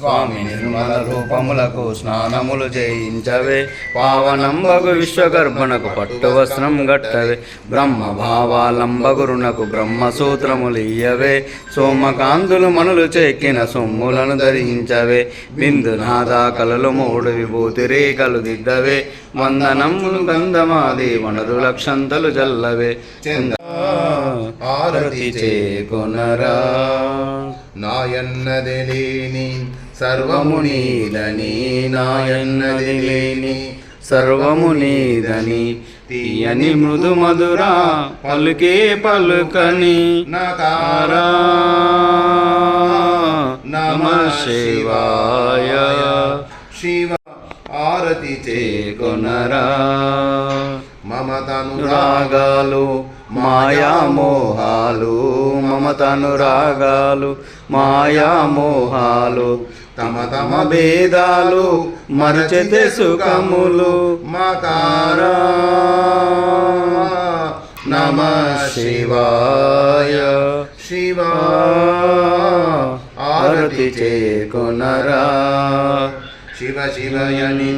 స్వామి నిర్మల రూపములకు స్నానములు చేయించవే. పావనంబగు విశ్వగర్భణకు పట్టు వస్త్రం గట్టవే. బ్రహ్మ భావాలంబగురునకు బ్రహ్మ సూత్రములు ఇయ్యవే. సోమకాంతులు మనులు చెక్కిన సొమ్ములను ధరించవే. బిందునాథ కలలు మూడు విభూతి రేఖలు దిద్దవే వందనములు గంధమాది వనరు లక్షంతలు జల్లవే. చంద ఆరతి చేకొనరా నాయన్నది లేని సర్వము నీదని నాయన్నది లేని సర్వము నీదని తీయని మృదు మధురా పలుకే పలుకని నకారా నమ శివాయ. శివ చే చేకొనరా మమతను రాగాలు మాయామోహాలు మమతనురాగాలు మాయామోహాలు తమ తమ తమ భేదాలు మరచెతే సుఖములు మకారా నమ శివాయ. శివ ఆరతి చేకొనరా శివ శివయని